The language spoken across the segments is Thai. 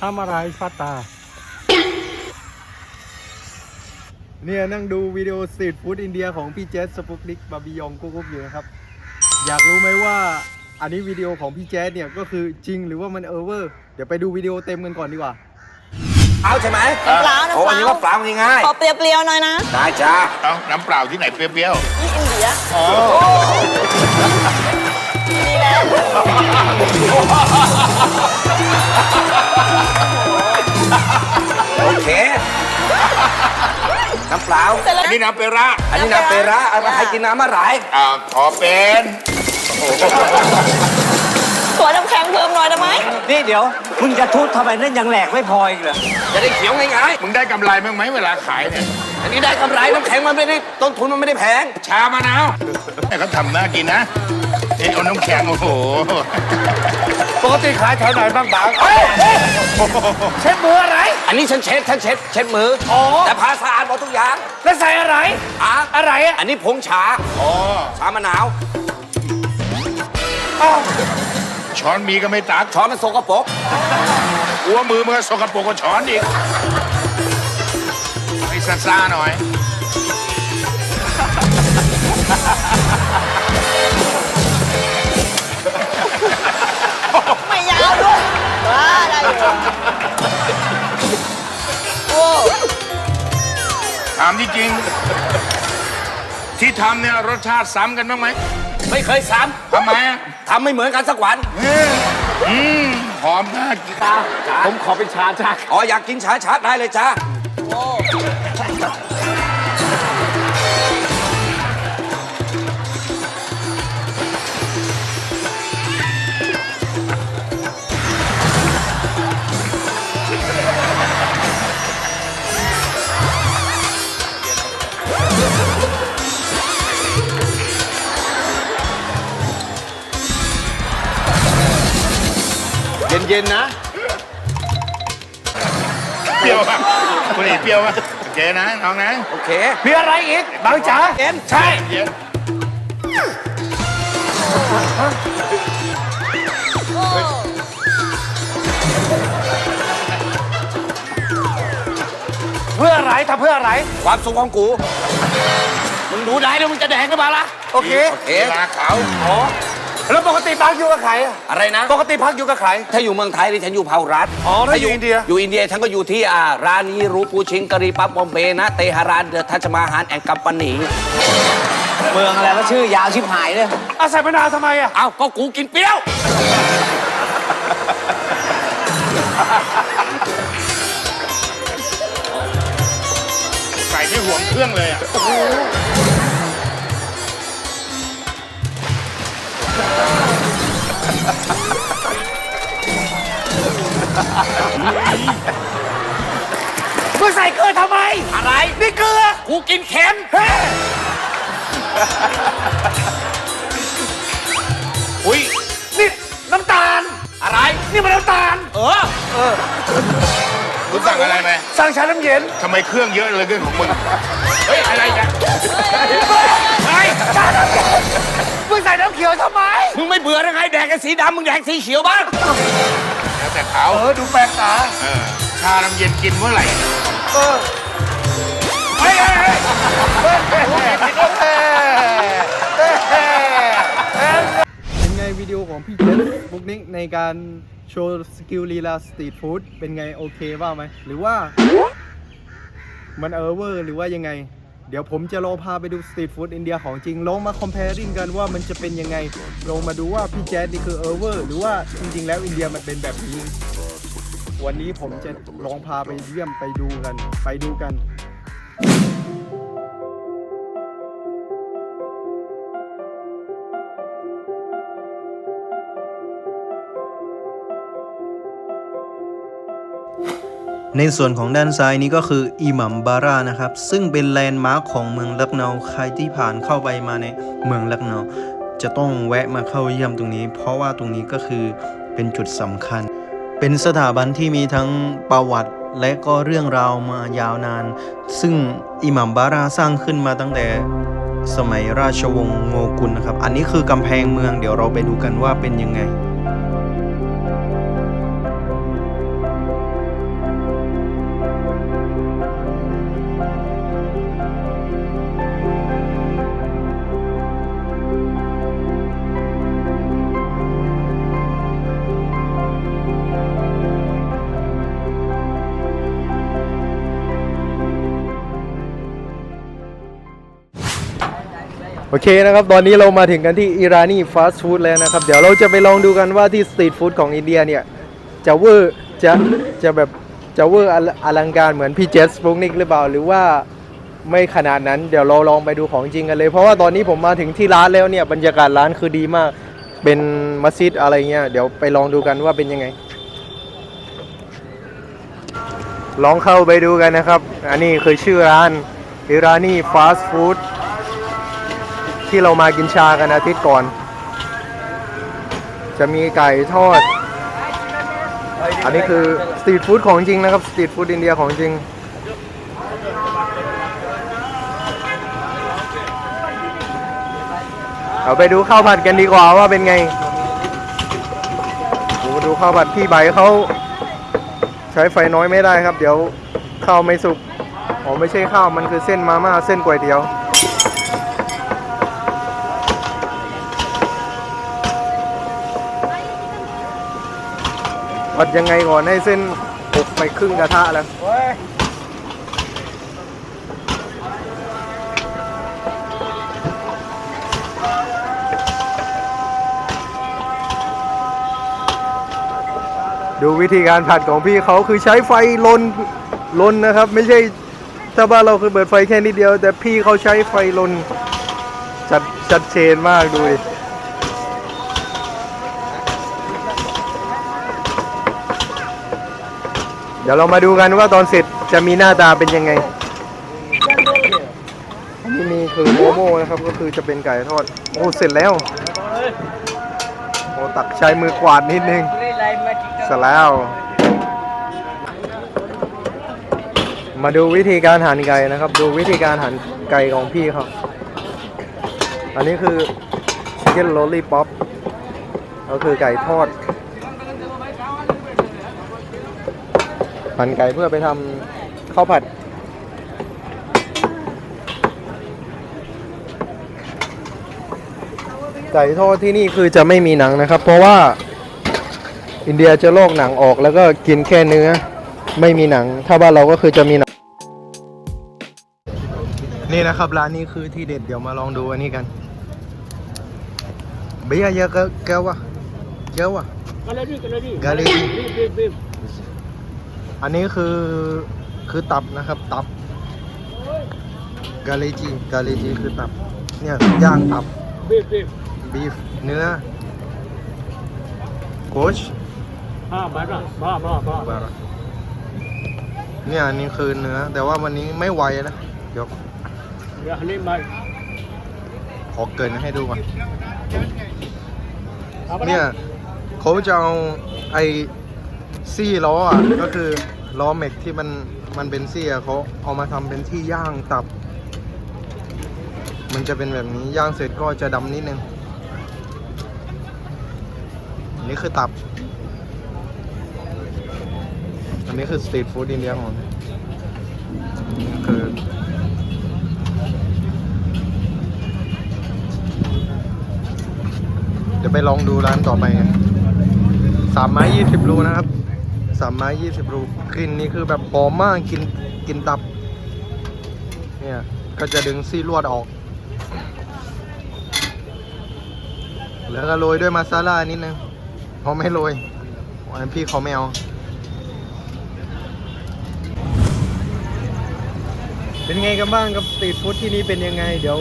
ทำอะไรฟัตตา เนี่ยนั่งดูวิดีโอสตรีทฟู้ดอินเดียของพี่เจสสปุกนิกบาบิยองกุ๊กๆอยู่นะครับ อยากรู้ไหมว่าอันนี้วิดีโอของพี่แจ๊ดเนี่ยก็คือจริงหรือว่ามันเออเวอร์ เดี๋ยวไปดูวิดีโอเต็มกันก่อนดีกว่า เอาใช่ไหมน้ำเปล่าน้ำเปล่า โอ้วันนี้ว่าเปล่าง่ายขอเปรี้ยวๆหน่อยนะๆได้จ้าเอาน้ำเปล่าที่ไหนเปรี้ยวนี่อินเดียๆอ๋อดีแล้ว น้ำเปล่า เสร็จแล้วอันนี้น้ำเปร่าอันนี้น้ำเปร่าเอามาให้กินน้ำอะไรอ่าขอเป็นตัวน้ำแข็งเพิ่มหน่อยได้ไหมนี่เดี๋ยว มึงจะทุบทำไมนั่นยังแหลกไม่พออีกเหรอ จะได้เขียวง่ายมึงได้กำไรบ้างไหมเวลาขายเนี่ยๆ อันนี้ได้กำไรน้ำแข็งมันไม่ได้ต้นทุนมันไม่ได้แพง ชามะนาวเนี่ยเขาทำน่ากินนะ เอ้เอาน้ำแข็งโอ้โหปกติขายแถวไหนบ้างบางเช็ดมืออะไร อันนี้ฉันเช็ดฉันเช็ดเช็ดมือออ แต่พาสะอาดหมดทุกอย่างแล้วใส่อะไร อะอะไรอะอันนี้ผงชาอ๋อชามะนาวช้อนมีก็ไม่ตักช้อนมันสกปรกหัวมือมือสกปรกกว่าช้อนอีกให้ซ่าๆหน่อย ถามจริงๆที่ทำเนี่ยรสชาติซ้ำกันบ้างไหมไม่เคยซ้ทำไมอะำทำไม่เหมือนกันสักวันอืมหอมน่ากินผมขอเป็นชาจ้าอ๋ออยากกินชาชัดได้เลยจ้า เย็นๆนะ เปรี้ยวป่ะคุณเอกเปรี้ยวป่ะโอเคนะน้องนะโอเคมีอะไรอีกบางจ๋าเอ็นใช่เย็นโอ้เพื่ออะไรทำเพื่ออะไร ความสุขของกูมึงดูได้แล้วมึงจะแดงกันมาละโอเคโอเคเวลาเขา แล้วปกติพักอยู่กับใครอะอะไรนะ ปกติพักอยู่กับใคร ถ้าอยู่เมืองไทยนี่ฉันอยู่เผารัฐอ๋อถ้าอยู่อินเดีย อยู่อินเดียฉันก็อยู่ที่อ่าร้านนี้รูปูชิงกะรีปั๊บบอมเบย์นะ เตหะรานเดอะทัชมาฮานแอนด์กัมปานีเมืองอะไรก็ชื่อยาวชิบหายเลยอาศัยมะนาวทำไมอะเอ้าก็กูกินเปรี้ยว ใส่ที่ห่วงเครื่องเลยอะ มึงใส่เกลือทำไม อะไร นี่เกลือ กูกินเค็มเฮ้ยอุ้ย นี่น้ำตาล อะไร นี่มันน้ำตาลเออคุณสั่งอะไรไหมสั่งชาน้ำเย็นทำไมเครื่องเยอะเหลยเกินของมึง เฮ้ย อะไรกันไอ้ชาน้ำเย็นมึงใส่น้ำเขี ยวทำไม มึงไม่เบื่อยังไงแดกกันสีดำมึงแดกสีเขียวบ้าง แล้วแต่เขาเออดูแปลกตาเออชาน้ำเย็นกินเมื่อไหร่เออเฮ้ยเฮ้ยเฮ้ยเป็นไงวิดีโอของพี่เจสบุกนิกในการโชว์สกิลลีลาสตรีทฟู้ดเป็นไงโอเคบ้างไหมหรือว่า มันเออเวอร์หรือว่ายังไง เดี๋ยวผมจะลองพาไปดูสตรีทฟู้ดอินเดียของจริง ลองมาคอมเพลริงกันว่ามันจะเป็นยังไง ลองมาดูว่าพี่แจ๊ดนี่คือเออเวอร์หรือว่าจริงๆ แล้วอินเดียมันเป็นแบบนี้ วันนี้ผมจะลองพาไปเยี่ยมไปดูกัน ไปดูกัน ในส่วนของด้านซ้ายนี้ก็คืออิหมัมบารานะครับ ซึ่งเป็นแลนด์มาร์คของเมืองลักเนาใครที่ผ่านเข้าไปมาในเมืองลักเนาจะต้องแวะมาเข้าเยี่ยมตรงนี้ เพราะว่าตรงนี้ก็คือเป็นจุดสำคัญ เป็นสถาบันที่มีทั้งประวัติและก็เรื่องราวมายาวนาน ซึ่งอิหมัมบาราสร้างขึ้นมาตั้งแต่สมัยราชวงศ์โงกุลนะครับ อันนี้คือกำแพงเมืองเดี๋ยวเราไปดูกันว่าเป็นยังไง โอเคนะครับ ตอนนี้เรามาถึงกันที่อิรานีฟาสต์ฟู้ดแล้วนะครับ เดี๋ยวเราจะไปลองดูกันว่าที่สตรีทฟู้ดของอินเดียเนี่ย จะเวอร์จะจะแบบจะเวอร์อลังการเหมือนพี่เจสปรุงนิกหรือเปล่า หรือว่าไม่ขนาดนั้นเดี๋ยวเราลองไปดูของจริงกันเลย เพราะว่าตอนนี้ผมมาถึงที่ร้านแล้วเนี่ยบรรยากาศร้านคือดีมาก เป็นมัสยิดอะไรเงี้ยเดี๋ยวไปลองดูกันว่าเป็นยังไง ลองเข้าไปดูกันนะครับ อันนี้คือชื่อร้านอิรานีฟาสต์ฟู้ด ที่เรามากินชากันอาทิตย์ก่อน จะมีไก่ทอด อันนี้คือสตรีทฟู้ดของจริงนะครับสตรีทฟู้ดอินเดียของจริงเอาไปดูข้าวผัดกันดีกว่าว่าเป็นไงดูข้าวผัดพี่ใบเขาใช้ไฟน้อยไม่ได้ครับ เดี๋ยวข้าวไม่สุกอ๋อไม่ใช่ข้าวมันคือเส้นมาม่าเส้นก๋วยเตี๋ยว ผัดยังไงก่อนให้เส้นอบไปครึ่งกระทะแล้วดูวิธีการผัดของพี่เขาคือใช้ไฟลนลนนะครับ ไม่ใช่ถ้าบ้านเราคือเปิดไฟแค่นิดเดียว แต่พี่เขาใช้ไฟลนชัดชัดเจนมากดูดิ เดี๋ยวเรามาดูกันว่าตอนเสร็จจะมีหน้าตาเป็นยังไงอันนี้มีคือโมโมนะครับก็คือจะเป็นไก่ทอดโอ้เสร็จแล้วโอ้ตักใช้มือกวาดนิดนึงเสร็จแล้ว มาดูวิธีการหั่นไก่นะครับ ดูวิธีการหั่นไก่ของพี่เขาอันนี้คือ chicken lollipop ก็คือไก่ทอด หั่นไก่เพื่อไปทำข้าวผัด ไก่ทอดที่นี่คือจะไม่มีหนังนะครับ เพราะว่าอินเดียจะลอกหนังออกแล้วก็กินแค่เนื้อ ไม่มีหนัง ถ้าบ้านเราก็คือจะมีหนัง นี่นะครับร้านนี้คือที่เด็ดเดี๋ยวมาลองดูอันนี้กันเบียร์เยอะก็แก้ววะเยอะวะกาเลดีกาเลดี อันนี้คือคือตับนะครับ ตับกาเลจีกาเลจีคือตับ เนี่ยย่างตับบีฟเนื้อโคชบาร์บาร์บาร์บาร์เนี่ยอันนี้คือเนื้อ แต่ว่าวันนี้ไม่ไหวนะเดี๋ยวขอเกรินให้ดูก่อนเนี่ยเขาจะเอาไอ้ ซี่ล้ออะก็คือล้อเม็กที่มันมันเป็นซี่อะเขาเอามาทำเป็นที่ย่างตับ มันจะเป็นแบบนี้ย่างเสร็จก็จะดำนิดนึงอันนี้คือตับ อันนี้คือสตรีทฟู้ดอินเดียของคือเดี๋ยวไปลองดูร้านต่อไปกันสามไม้ยี่สิบรูนะครับ สามไม้ยี่สิบรูกลิ่นนี่คือแบบหอมมากกินกินตับ เนี่ย ก็จะดึงซี่ลวดออก แล้วก็โรยด้วยมาซาล่านิดนึงเขาไม่โรยอันนั้นพี่เขาไม่เอาเป็นไงกันบ้างกับสตรีทฟู้ดที่นี่เป็นยังไง เดี๋ยว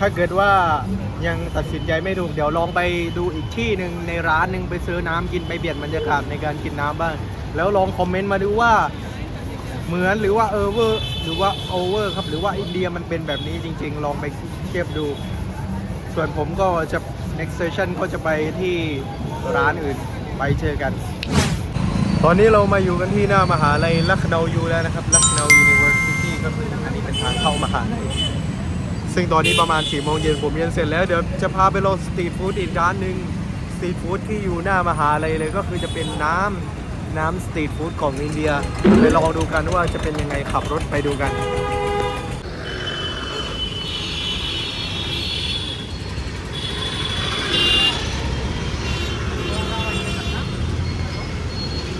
ถ้าเกิดว่ายังตัดสินใจไม่ถูก เดี๋ยวลองไปดูอีกที่หนึ่งในร้านหนึ่งไปซื้อน้ำกินไปเปลี่ยนบรรยากาศในการกินน้ำบ้าง แล้วลองคอมเมนต์มาดูว่าเหมือนหรือว่าเออเวอร์หรือว่าโอเวอร์ครับหรือว่าอินเดียมันเป็นแบบนี้จริง ๆ ลองไปเทียบดู ส่วนผมก็จะ next session ก็จะไปที่ร้านอื่นไปเจอกัน ตอนนี้เรามาอยู่กันที่หน้ามหาลัยลักเนายูแล้วนะครับลักเนา University ก็คืออันนี้เป็นทางเข้ามหาลัย ซึ่งตอนนี้ประมาณ4โมงเย็นผมเรียนเสร็จแล้วเดี๋ยวจะพาไปลองสตรีทฟู้ดอีกร้านหนึ่งสตรีทฟู้ดที่อยู่หน้ามหาลัยเลยก็คือจะเป็นน้ำน้ำสตรีทฟู้ดของอินเดียไปลองดูกันว่าจะเป็นยังไงขับรถไปดูกัน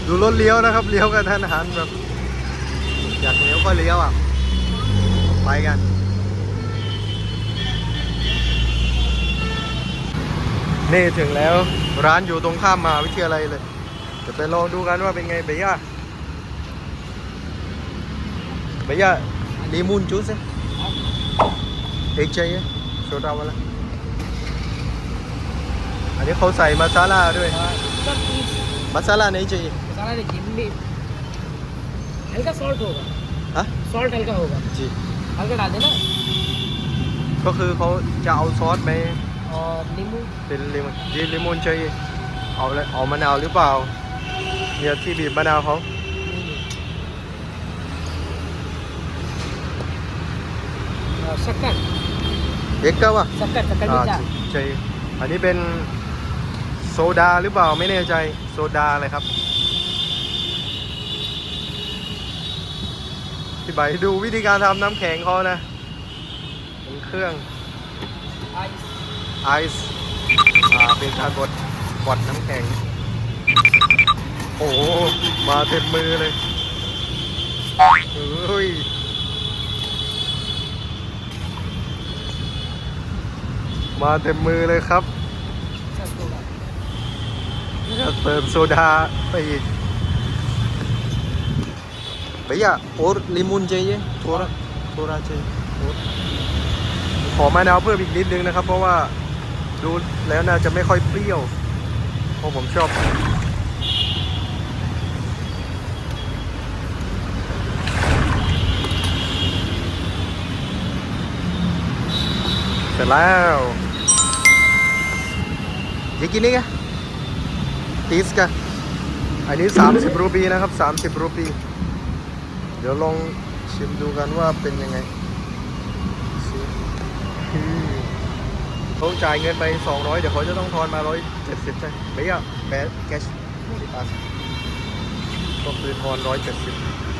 ดูรถเลี้ยวนะครับ เลี้ยวกันทันหันแบบ อยากเลี้ยวก็เลี้ยวอะ ไปกัน นี่ถึงแล้วร้านอยู่ตรงข้ามมหาวิทยาลัยเลยเดี๋ยวไปลองดูกันว่าเป็นไงเบียร์เบียร์ลีมูนจูสเอกใจโซดาवालाอันนี้เขาใส่มาซาลาด้วย सब चीज มาซาลาनहीं चाहिए मसाला देखिए भी हल्का सॉल्ट होगा हाँ सॉल्ट हल्का होगा जी हल्का डाल देना ก็คือเขาจะเอาซอสไป और नींबू เป็นเลมอนยีเลมอนचाहिएเอาอะไรเอามะนาวหรือเปล่าเนี่ยที่บีบมะนาวเขา और शक्कर เอกก็ว่า शक्कर शक्कर อ่า मीठा ใช่อันนี้เป็นโซดาหรือเปล่าไม่แน่ใจโซดาอะไรครับพี่ใบดูวิธีการทำน้ำแข็งเขานะเป็นเครื่อง आइस ไอซ์เป็นการบดบดน้ำแข็ง โอ้โหมาเต็มมือเลยเฮ้ยมาเต็มมือเลยครับจะเติมโซดาไปอีกไปอะโอ้ลิมูนเจเยโทระโทระเจขอมะนาวเพิ่มอีกนิดนึงนะครับ เพราะว่า ดูแล้วน่าจะไม่ค่อยเปรี้ยว เพราะผมชอบเสร็จแล้วจะกินนี่ไงตีสกะอันนี้ 30 รูปีนะครับ 30 รูปี เดี๋ยวลองชิมดูกันว่าเป็นยังไงสิอืม เขาจ่ายเงินไป 200 เดี๋ยวเขาจะต้องทอนมา 170 ใช่ไหมอะแบสแคชดิปัสก็คือทอน 170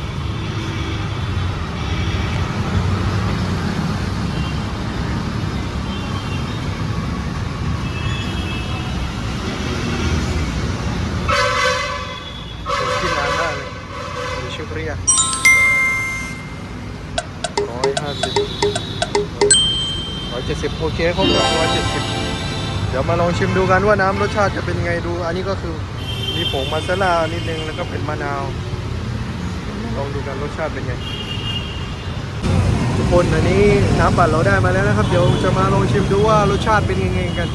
เจ็ดสิบอเคครบร้อยเจ็ดสิบเดี๋ยวมาลองชิมดูกันว่าน้ำรสชาติจะเป็นไงดู อันนี้ก็คือมีผงมาซาลานิดนึงแล้วก็เป็นมะนาว ลองดูกันรสชาติเป็นไง ทุกคนอันนี้น้ำปั่นเราได้มาแล้วนะครับ เดี๋ยวจะมาลองชิมดูว่ารสชาติเป็นยังไงกัน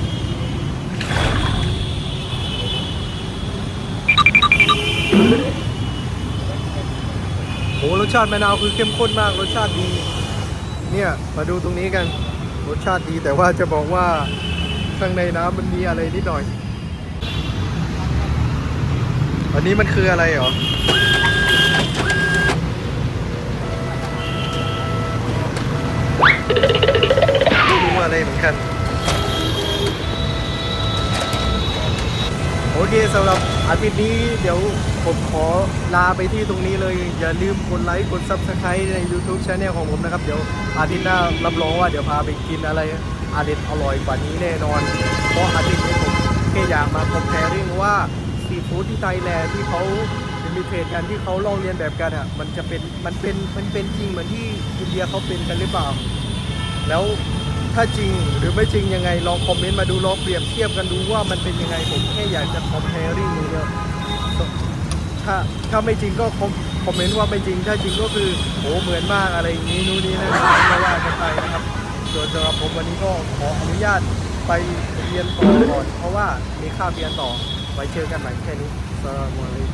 โหรสชาติมะนาวคือเข้มข้นมากรสชาติดี เนี่ย มาดูตรงนี้กัน รสชาติดีแต่ว่าจะบอกว่าข้างในน้ำมันมีอะไรนิดหน่อย อันนี้มันคืออะไรเหรอไม่รู้อะไรเหมือนกัน โอเคสำหรับอาทิตย์นี้เดี๋ยวผมขอลาไปที่ตรงนี้เลย อย่าลืมกดไลค์กด Subscribe ใน YouTube Channel ของผมนะครับ เดี๋ยว อาทิตย์หน้ารับรองว่าเดี๋ยวพาไปกินอะไรอาเด็ดอร่อยกว่านี้แน่นอน เพราะอาทิตย์นี้ผมแค่อยากมา comparing ว่าซีฟู้ดที่ไทยแลนด์ที่เขามีเพจกันที่เขาลองเรียนแบบกันอะมันจะเป็นมันเป็นมันเป็นจริงเหมือนที่อินเดียเขาเป็นกันหรือเปล่า แล้วถ้าจริงหรือไม่จริงยังไงลองคอมเมนต์มาดูลองเปรียบเทียบกันดูว่ามันเป็นยังไงผมแค่อยากจะ comparing ดูเดียวถ้าถ้าไม่จริงก็คอมคอมเมนต์ว่าไม่จริงถ้าจริงก็คือโหเหมือนมากอะไรอย่างนี้นู่นนี่นั่น ไปนะครับโดยสำหรับผมวันนี้ก็ขออนุญาตไปเรียนต่อก่อนเพราะว่ามีค่าเรียนต่อไว้เจอกันใหม่แค่นี้สวัสดี